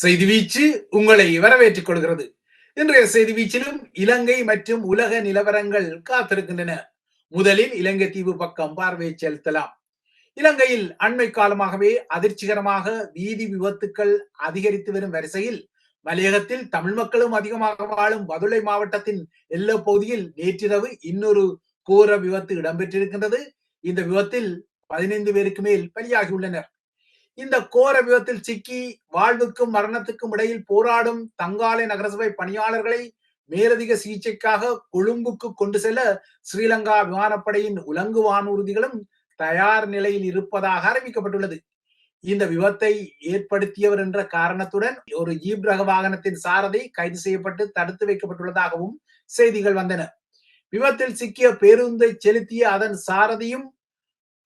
செய்தி வீச்சு உங்களை வரவேற்றுக் கொள்கிறது. இன்றைய செய்தி வீச்சிலும் இலங்கை மற்றும் உலக நிலவரங்கள் காத்திருக்கின்றன. முதலில் இலங்கை தீவு பக்கம் பார்வை செலுத்தலாம். இலங்கையில் அண்மை காலமாகவே அதிர்ச்சிகரமாக வீதி விபத்துக்கள் அதிகரித்து வரும் வரிசையில் மலையகத்தில் தமிழ் மக்களும் அதிகமாக வாழும் பதுளை மாவட்டத்தின் எல்லை பகுதியில் நேற்றிரவு இன்னொரு கோர விபத்து இடம்பெற்றிருக்கின்றது. இந்த விபத்தில் பதினைந்து பேருக்கு மேல் பலியாகியுள்ளனர். இந்த கோர விபத்தில் சிக்கி வாழ்வுக்கும் மரணத்துக்கும் இடையில் போராடும் தங்காலை நகரசபை பணியாளர்களை மேலதிக சிகிச்சைக்காக கொழும்புக்கு கொண்டு செல்ல ஸ்ரீலங்கா விமானப்படையின் உலங்கு வானூர்திகளும் தயார் நிலையில் இருப்பதாக அறிவிக்கப்பட்டுள்ளது. இந்த விபத்தை ஏற்படுத்தியவர் என்ற காரணத்துடன் ஒரு ஜீப் ரக வாகனத்தின் சாரதி கைது செய்யப்பட்டு தடுத்து வைக்கப்பட்டுள்ளதாகவும் செய்திகள் வந்தன. விபத்தில் சிக்கிய பேருந்தை செலுத்திய அதன் சாரதியும்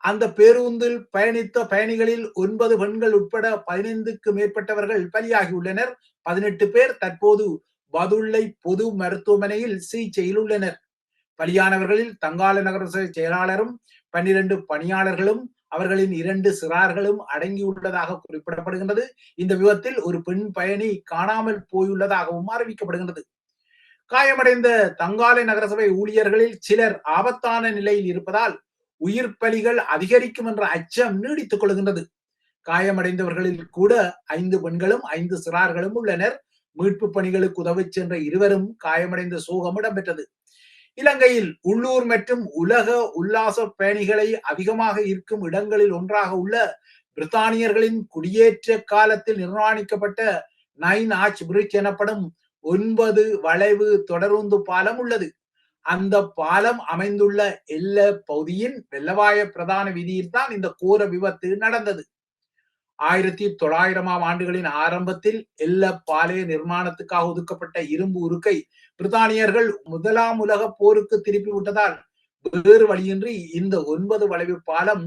அந்த பேருந்தில் பயணித்த பயணிகளில் ஒன்பது பெண்கள் உட்பட பதினைந்துக்கு மேற்பட்டவர்கள் பலியாகியுள்ளனர் பதினெட்டு பேர் தற்போது பதுள்ளை பொது மருத்துவமனையில் சிகிச்சையில் உள்ளனர். பலியானவர்களில் தங்கால நகர செயலாளரும் பன்னிரண்டு பணியாளர்களும் அவர்களின் இரண்டு சிறார்களும் அடங்கியுள்ளதாக குறிப்பிடப்படுகின்றது. இந்த விபத்தில் ஒரு பெண் பயணி காணாமல் போயுள்ளதாகவும் அறிவிக்கப்படுகின்றது. காயமடைந்த தங்காலை நகரசபை ஊழியர்களில் சிலர் ஆபத்தான நிலையில் இருப்பதால் உயிர் பலிகள் அதிகரிக்கும் என்ற அச்சம் நீடித்துக் கொள்கின்றது. காயமடைந்தவர்களில் கூட ஐந்து பெண்களும் ஐந்து சிறார்களும் உள்ளனர். மீட்பு பணிகளுக்கு உதவிச் சென்ற இருவரும் காயமடைந்த சோகம் இடம்பெற்றது. இலங்கையில் உள்ளூர் மற்றும் உலக உல்லாச பயணிகளை அதிகமாக இருக்கும் இடங்களில் ஒன்றாக உள்ள பிரித்தானியர்களின் குடியேற்ற காலத்தில் நிர்மாணிக்கப்பட்ட நைன் ஆர்ச் பிரிட்ஜ் எனப்படும் ஒன்பது வளைவு தொடருந்து பாலம் உள்ளது. அந்த பாலம் அமைந்துள்ள எல்ல பகுதியின் வெள்ளவாய பிரதான வீதியில் தான் இந்த கோர விபத்து நடந்தது. ஆயிரத்தி தொள்ளாயிரமாம் ஆண்டுகளின் ஆரம்பத்தில் எல்ல பாளைய நிர்மாணத்துக்காக ஒதுக்கப்பட்ட இரும்பு உருக்கை பிரித்தானியர்கள் முதலாம் உலக போருக்கு திருப்பி விட்டதால் வேறு வழியின்றி இந்த ஒன்பது வளைவு பாலம்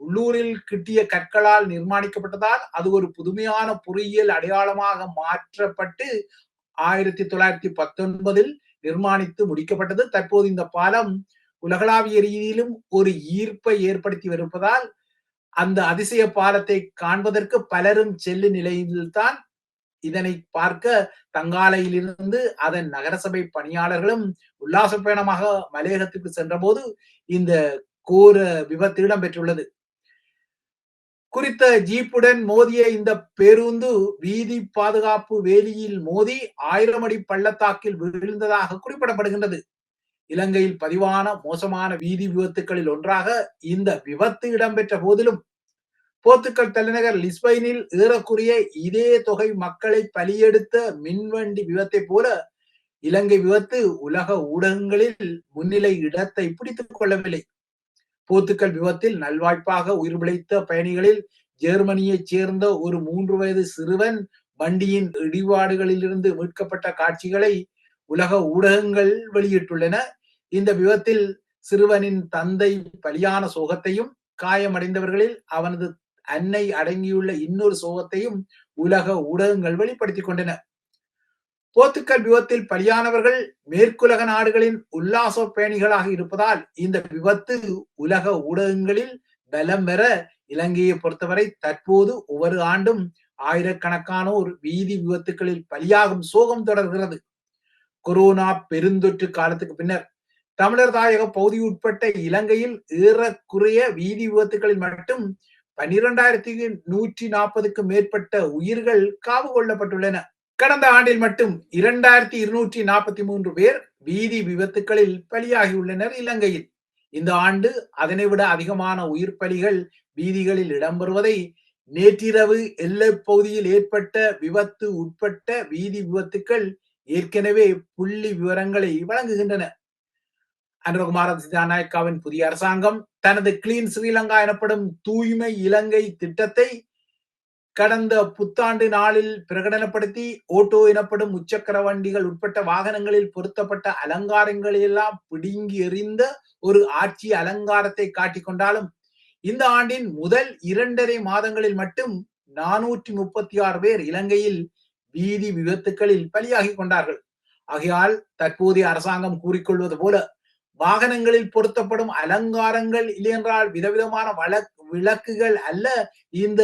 உள்ளூரில் கிட்டிய கற்களால் நிர்மாணிக்கப்பட்டதால் அது ஒரு புதுமையான பொறியியல் அடையாளமாக மாற்றப்பட்டு ஆயிரத்தி தொள்ளாயிரத்தி பத்தொன்பதில் நிர்மாணித்து முடிக்கப்பட்டது. தற்போது இந்த பாலம் உலகளாவிய ரீதியிலும் ஒரு ஈர்ப்பை ஏற்படுத்தி வருவதால் அந்த அதிசய பாலத்தை காண்பதற்கு பலரும் செல்லு நிலையில்தான் இதனை பார்க்க தங்காலையிலிருந்து அதன் நகரசபை பணியாளர்களும் உல்லாச பயணமாக மலையகத்துக்கு சென்றபோது இந்த கோர விபத்து இடம்பெற்றுள்ளது. குறித்த ஜீப்புடன் மோதிய இந்த பேருந்து வீதி பாதுகாப்பு வேலியில் மோதி ஆயிரம் அடி பள்ளத்தாக்கில் விழுந்ததாக குறிப்பிடப்படுகின்றது. இலங்கையில் பதிவான மோசமான வீதி விபத்துகளில் ஒன்றாக இந்த விபத்து இடம்பெற்ற போதிலும் போர்த்துக்கல் தலைநகர் லிஸ்பைனில் ஏறக்குறைய இதே தொகை மக்களை பலியெடுத்த மின்வண்டி விபத்தை போல இலங்கை விபத்து உலக ஊடகங்களில் முன்னிலை இடத்தை பிடித்துக் கொள்ளவில்லை. போத்துக்கல் விபத்தில் நல்வாய்ப்பாக உயிர் பிழைத்த பயணிகளில் ஜெர்மனியைச் சேர்ந்த ஒரு மூன்று வயது சிறுவன் வண்டியின் இடிபாடுகளிலிருந்து மீட்கப்பட்ட காட்சிகளை உலக ஊடகங்கள் வெளியிட்டுள்ளன. இந்த விபத்தில் சிறுவனின் தந்தை பலியான சோகத்தையும் காயமடைந்தவர்களில் அவனது அன்னை அடங்கியுள்ள இன்னொரு சோகத்தையும் உலக ஊடகங்கள் வெளிப்படுத்திக் கொண்டன. போர்த்துக்கல் விபத்தில் பலியானவர்கள் மேற்குலக நாடுகளின் உல்லாச பயணிகளாக இருப்பதால் இந்த விபத்து உலக ஊடகங்களில் பலம் பெற இலங்கையை பொறுத்தவரை தற்போது ஒவ்வொரு ஆண்டும் ஆயிரக்கணக்கானோர் வீதி விபத்துகளில் பலியாகும் சோகம் தொடர்கிறது. கொரோனா பெருந்தொற்று காலத்துக்கு பின்னர் தமிழர் தாயக பகுதி உட்பட்ட இலங்கையில் ஏறக்குறைய வீதி விபத்துகளில் மட்டும் பன்னிரெண்டாயிரத்தி நூற்றி நாற்பதுக்கும் மேற்பட்ட உயிர்கள் காவு கொள்ளப்பட்டுள்ளன. கடந்த ஆண்டில் மட்டும் இரண்டாயிரத்தி இருநூற்றி நாற்பத்தி மூன்று பேர் வீதி விபத்துகளில் பலியாகியுள்ளனர் இலங்கையில். இந்த ஆண்டு அதனை விட அதிகமான உயிர் பலிகள் வீதிகளில் இடம்பெறுவதை நேற்றிரவு எல்லை பகுதியில் ஏற்பட்ட விபத்து உட்பட்ட வீதி விபத்துக்கள் ஏற்கனவே புள்ளி விவரங்களை வழங்குகின்றன. அனுரகுமார சிதாநாயக்காவின் புதிய அரசாங்கம் தனது கிளீன் ஸ்ரீலங்கா எனப்படும் தூய்மை இலங்கை திட்டத்தை கடந்த புத்தாண்டு நாளில் பிரகடனப்படுத்தி ஓட்டோ எனப்படும் முச்சக்கர வண்டிகள் உட்பட்ட வாகனங்களில் பொருத்தப்பட்ட அலங்காரங்களெல்லாம் பிடுங்கி எறிந்த ஒரு ஆட்சி அலங்காரத்தை காட்டிக் கொண்டாலும் இந்த ஆண்டின் முதல் இரண்டரை மாதங்களில் மட்டும் நானூற்றி முப்பத்தி ஆறு பேர் இலங்கையில் வீதி விபத்துகளில் பலியாகி கொண்டார்கள். ஆகையால் தற்போதைய அரசாங்கம் கூறிக்கொள்வது போல வாகனங்களில் பொருத்தப்படும் அலங்காரங்கள் இல்லையென்றால் விதவிதமான வழக் விளக்குகள் அல்ல இந்த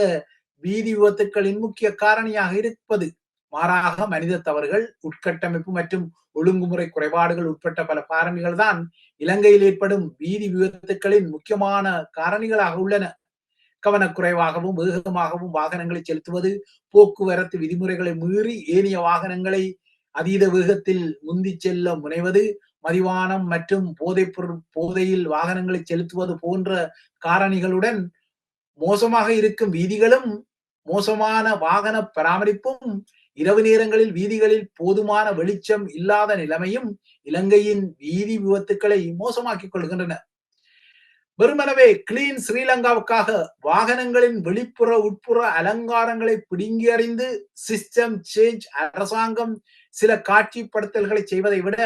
வீதி விபத்துக்களின் முக்கிய காரணியாக இருப்பது. மாறாக மனித தவறுகள் உட்கட்டமைப்பு மற்றும் ஒழுங்குமுறை குறைபாடுகள் உட்பட்ட பல காரணிகள் தான் இலங்கையில் ஏற்படும் வீதி விபத்துக்களின் முக்கியமான காரணிகளாக உள்ளன. கவனக்குறைவாகவும் வேகமாகவும் வாகனங்களை செலுத்துவது போக்குவரத்து விதிமுறைகளை மீறி ஏனைய வாகனங்களை அதீத வேகத்தில் முந்தி செல்ல முனைவது மதிவானம் மற்றும் போதைப் பொருள் போதையில் வாகனங்களை செலுத்துவது போன்ற காரணிகளுடன் மோசமாக இருக்கும் வீதிகளும் மோசமான வாகன பராமரிப்பும் இரவு நேரங்களில் வீதிகளில் போதுமான வெளிச்சம் இல்லாத நிலைமையும் இலங்கையின் வீதி விபத்துக்களை மோசமாக்கிக் கொள்கின்றன. வெறுமனவே கிளீன் ஸ்ரீலங்காவுக்காக வாகனங்களின் வெளிப்புற உட்புற அலங்காரங்களை பிடுங்கி அறிந்து சிஸ்டம் சேஞ்ச் அரசாங்கம் சில காட்சிப்படுத்தல்களை செய்வதை விட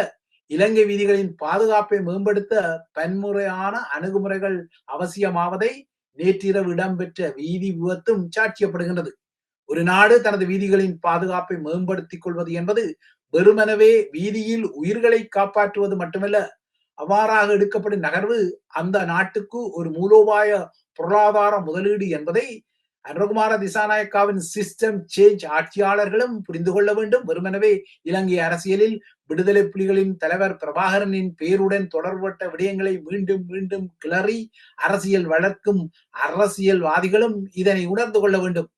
இலங்கை வீதிகளின் பாதுகாப்பை மேம்படுத்த பன்முறையான அணுகுமுறைகள் அவசியமாவதை நேற்றிரவு இடம்பெற்ற வீதி விபத்தும் சாட்சியப்படுகின்றது ஒரு நாடு தனது வீதிகளின் பாதுகாப்பை மேம்படுத்திக் கொள்வது என்பது வெறுமனவே வீதியில் உயிர்களை காப்பாற்றுவது மட்டுமல்ல அவ்வாறாக எடுக்கப்படும் நகர்வு அந்த நாட்டுக்கு ஒரு மூலோபாய பொருளாதார முதலீடு என்பதை அருணகுமார திசாநாயக்காவின் சிஸ்டம் சேஞ்ச் ஆட்சியாளர்களும் புரிந்து கொள்ள வேண்டும். வெறுமனவே இலங்கை அரசியலில் விடுதலை புலிகளின் தலைவர் பிரபாகரனின் பெயருடன் தொடர்பட்ட விடயங்களை மீண்டும் மீண்டும் கிளறி அரசியல் வளர்க்கும் அரசியல்வாதிகளும் இதனை உணர்ந்து கொள்ள வேண்டும்.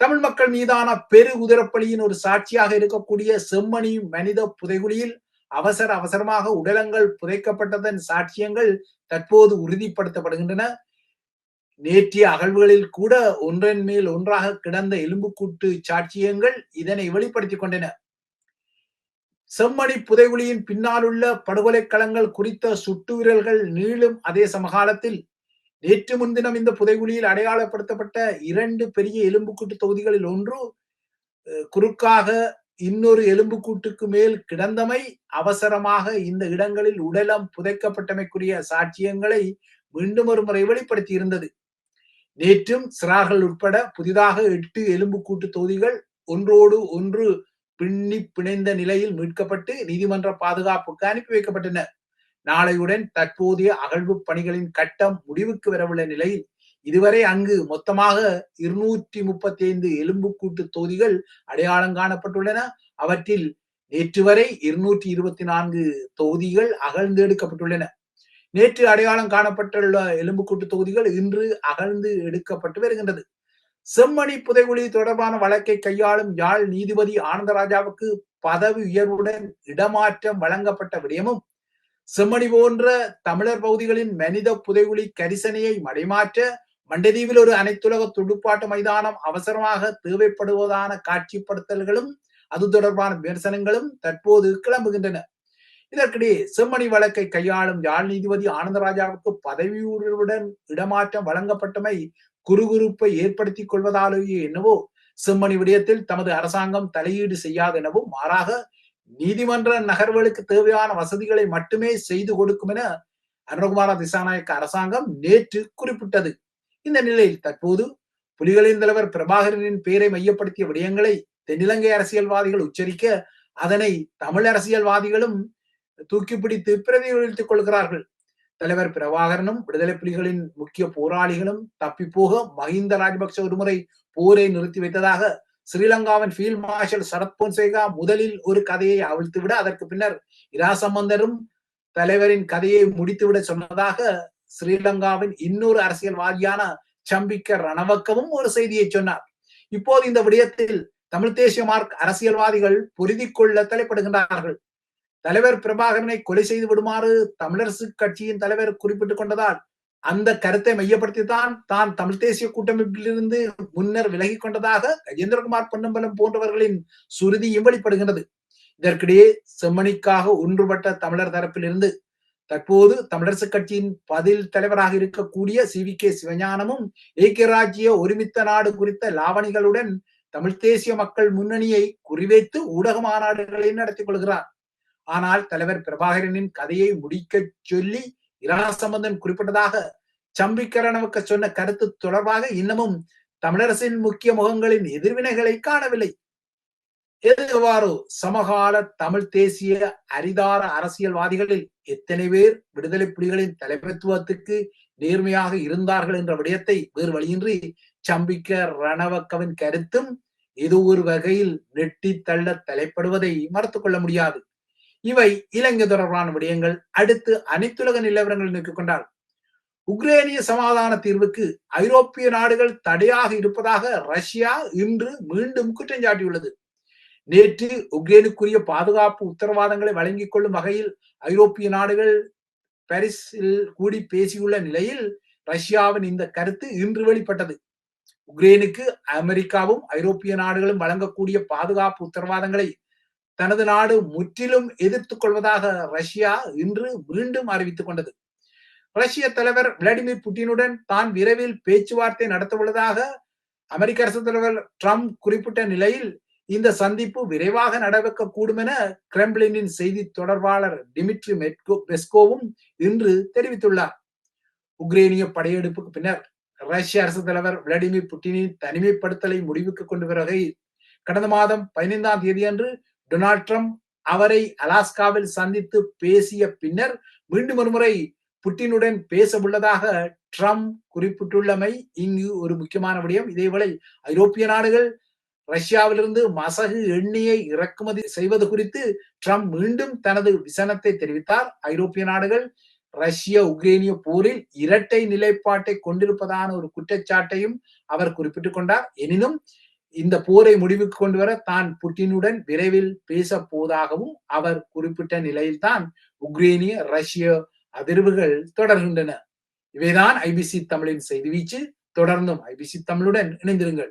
தமிழ் மக்கள் மீதான பெரு உதிரப்பலியின் ஒரு சாட்சியாக இருக்கக்கூடிய செம்மணி மனித புதைகுழியில் அவசர அவசரமாக உடலங்கள் புதைக்கப்பட்டதன் சாட்சியங்கள் தற்போது உறுதிப்படுத்தப்படுகின்றன. நேற்றிய அகழ்வுகளில் கூட ஒன்றன் மேல் ஒன்றாக கிடந்த எலும்புக்கூட்டு சாட்சியங்கள் இதனை வெளிப்படுத்திக் கொண்டன. செம்மணி புதைகுழியின் பின்னாலுள்ள படுகொலை களங்கள் குறித்த சுட்டுவிரல்கள் நீளும் அதே சமகாலத்தில் நேற்று முன்தினம் இந்த புதைகுழியில் அடையாளப்படுத்தப்பட்ட இரண்டு பெரிய எலும்புக்கூட்டு தொகுதிகளில் ஒன்று குறுக்காக இன்னொரு எலும்புக்கூட்டுக்கு மேல் கிடந்தமை அவசரமாக இந்த இடங்களில் உடலம் புதைக்கப்பட்டமைக்குரிய சாட்சியங்களை மீண்டும் ஒரு முறை வெளிப்படுத்தி இருந்தது நேற்றும் சிறார்கள் உட்பட புதிதாக எட்டு எலும்புக்கூட்டு தொகுதிகள் ஒன்றோடு ஒன்று பின்னி பிணைந்த நிலையில் மீட்கப்பட்டு நீதிமன்ற பாதுகாப்புக்கு அனுப்பி வைக்கப்பட்டன. நாளையுடன் தற்போதைய அகழ்வு பணிகளின் கட்டம் முடிவுக்கு வரவுள்ள நிலையில் இதுவரை அங்கு மொத்தமாக இருநூற்றி முப்பத்தி ஐந்து எலும்புக்கூட்டு தொகுதிகள் அடையாளம் காணப்பட்டுள்ளன. அவற்றில் நேற்று வரை இருநூற்றி இருபத்தி நான்கு தொகுதிகள் அகழ்ந்து எடுக்கப்பட்டுள்ளன நேற்று அடையாளம் காணப்பட்டுள்ள எலும்புக்கூட்டு தொகுதிகள் இன்று அகழ்ந்து எடுக்கப்பட்டு வருகின்றது செம்மணி புதைகுழி தொடர்பான வழக்கை கையாளும் யாழ் நீதிபதி ஆனந்தராஜாவுக்கு பதவி உயர்வுடன் இடமாற்றம் வழங்கப்பட்ட விடயமும் செம்மணி போன்ற தமிழர் பகுதிகளின் மனித புதைகுழி கரிசனையை மடைமாற்ற மண்டதீவில் ஒரு அனைத்துலக துடுப்பாட்ட மைதானம் அவசரமாக தேவைப்படுவதான காட்சிப்படுத்தல்களும் அது தொடர்பான விமர்சனங்களும் தற்போது கிளம்புகின்றன. இதற்கிடையே செம்மணி வழக்கை கையாளும் யாழ் நீதிபதி ஆனந்தராஜாவுக்கு பதவி இடமாற்றம் வழங்கப்பட்டமை குறுகுறுப்பை ஏற்படுத்திக் கொள்வதாலேயே என்னவோ செம்மணி விடயத்தில் தமது அரசாங்கம் தலையீடு செய்யாது எனவும் மாறாக நீதிமன்ற நகர்வுகளுக்கு தேவையான வசதிகளை மட்டுமே செய்து கொடுக்கும் என அனுகுமார திசாநாயக்க அரசாங்கம் நேற்று குறிப்பிட்டது. இந்த நிலையில் தற்போது புலிகளின் தலைவர் பிரபாகரனின் பெயரை மையப்படுத்திய விடயங்களை தென்னிலங்கை அரசியல்வாதிகள் உச்சரிக்க அதனை தமிழ் அரசியல்வாதிகளும் தூக்கி பிடித்து பிரதிபலித்துக் கொள்கிறார்கள். தலைவர் பிரபாகரனும் விடுதலை புலிகளின் முக்கிய போராளிகளும் தப்பி போக மஹிந்த ராஜபக்ச ஒருமுறை போரை நிறுத்தி வைத்ததாக ஸ்ரீலங்காவின் ஃபீல்ட் மார்ஷல் சரத் பொன்சேகா முதலில் ஒரு கதையை அவிழ்த்துவிட அதற்கு பின்னர் இராசம்பந்தரும் தலைவரின் கதையை முடித்துவிட சொன்னதாக ஸ்ரீலங்காவின் இன்னொரு அரசியல்வாதியான சம்பிக்க ரணவக்கவும் ஒரு செய்தியை சொன்னார். இப்போது இந்த விடயத்தில் தமிழ் தேசிய மார்க் அரசியல்வாதிகள் பொருதி கொள்ள தலைப்படுகின்றார்கள். தலைவர் பிரபாகரனை கொலை செய்து விடுமாறு தமிழரசு கட்சியின் தலைவர் குறிப்பிட்டுக் கொண்டதால் அந்த கருத்தை மையப்படுத்தித்தான் தான் தமிழ் தேசிய கூட்டமைப்பிலிருந்து முன்னர் விலகி கொண்டதாக கஜேந்திரகுமார் பொன்னம்பலம் போன்றவர்களின் சுருதியும் வெளிப்படுகின்றது இதற்கிடையே செம்மணிக்காக ஒன்றுபட்ட தமிழர் தரப்பிலிருந்து தற்போது தமிழரசு கட்சியின் பதில் தலைவராக இருக்கக்கூடிய சி. வி. கே. சிவஞானமும் ஏக்கிய ராஜ்ய ஒருமித்த நாடு குறித்த லாவணிகளுடன் தமிழ் தேசிய மக்கள் முன்னணியை குறிவைத்து ஊடக மாநாடுகளை நடத்திக் கொள்கிறார். ஆனால் தலைவர் பிரபாகரனின் கதையை முடிக்க சொல்லி இரா சம்பந்தன் குறிப்பிட்டதாக சம்பிக்கரணவுக்கு சொன்ன கருத்து தொடர்பாக இன்னமும் தமிழரசின் முக்கிய முகங்களின் எதிர்வினைகளை காணவில்லை. எதுவாறு சமகால தமிழ் தேசிய அரிதார அரசியல்வாதிகளில் எத்தனை பேர் விடுதலை புலிகளின் தலைமைத்துவத்துக்கு நேர்மையாக இருந்தார்கள் என்ற விடயத்தை வேறு வழியின்றி சம்பிக்க ரணவக்கவின் கருத்தும் இது ஒரு வகையில் நெட்டி தள்ள தலைப்படுவதை மறுத்துக் கொள்ள முடியாது. இவை இலங்கை தொடர்பான விடயங்கள். அடுத்து அனைத்துலக நிலவரங்கள் நோக்கிக் கொண்டால் உக்ரேனிய சமாதான தீர்வுக்கு ஐரோப்பிய நாடுகள் தடையாக இருப்பதாக ரஷ்யா இன்று மீண்டும் குற்றம் சாட்டியுள்ளது. நேற்று உக்ரேனுக்குரிய பாதுகாப்பு உத்தரவாதங்களை வழங்கிக் கொள்ளும் வகையில் ஐரோப்பிய நாடுகள் பாரிஸில் கூடி பேசியுள்ள நிலையில் ரஷ்யாவின் இந்த கருத்து இன்று வெளிப்பட்டது. உக்ரேனுக்கு அமெரிக்காவும் ஐரோப்பிய நாடுகளும் வழங்கக்கூடிய பாதுகாப்பு உத்தரவாதங்களை தனது நாடு முற்றிலும் எதிர்த்துக் கொள்வதாக ரஷ்யா இன்று மீண்டும் அறிவித்துக் கொண்டது. ரஷ்ய தலைவர் விளாடிமிர் புட்டினுடன் தான் விரைவில் பேச்சுவார்த்தை நடத்தவுள்ளதாக அமெரிக்க அரசு தலைவர் ட்ரம்ப் குறிப்பிட்ட நிலையில் இந்த சந்திப்பு விரைவாக நடக்க கூடும் என கிரெம்ளினின் செய்தி தொடர்பாளர் டிமிட்ரி மெட்கோ பெஸ்கோவும் இன்று தெரிவித்துள்ளார். உக்ரேனிய படையெடுப்புக்கு பின்னர் ரஷ்ய அரசு தலைவர் விளாடிமிர் புட்டினின் தனிமைப்படுத்தலை முடிவுக்கு கொண்டு வகையில் கடந்த மாதம் பதினைந்தாம் தேதியன்று டொனால்ட் ட்ரம்ப் அவரை அலாஸ்காவில் சந்தித்து பேசிய பின்னர் மீண்டும் ஒருமுறை புட்டினுடன் பேச உள்ளதாக ட்ரம்ப் குறிப்பிட்டுள்ளமை இங்கு ஒரு முக்கியமான விடயம். இதேவேளை ஐரோப்பிய நாடுகள் ரஷ்யாவிலிருந்து மசகு எண்ணெயை இறக்குமதி செய்வது குறித்து ட்ரம்ப் மீண்டும் தனது விசனத்தை தெரிவித்தார். ஐரோப்பிய நாடுகள் ரஷ்ய உக்ரைனிய போரில் இரட்டை நிலைப்பாட்டை கொண்டிருப்பதான ஒரு குற்றச்சாட்டையும் அவர் குறிப்பிட்டுக் கொண்டார். எனினும் இந்த போரை முடிவுக்கு கொண்டு வர தான் புட்டினுடன் விரைவில் பேச போவதாகவும் அவர் குறிப்பிட்ட நிலையில்தான் உக்ரேனிய ரஷ்ய அதிர்வுகள் தொடர்கின்றன. இவைதான் ஐபிசி தமிழின் செய்தி வீச்சு. தொடர்ந்தும் ஐபிசி தமிழுடன் இணைந்திருங்கள்.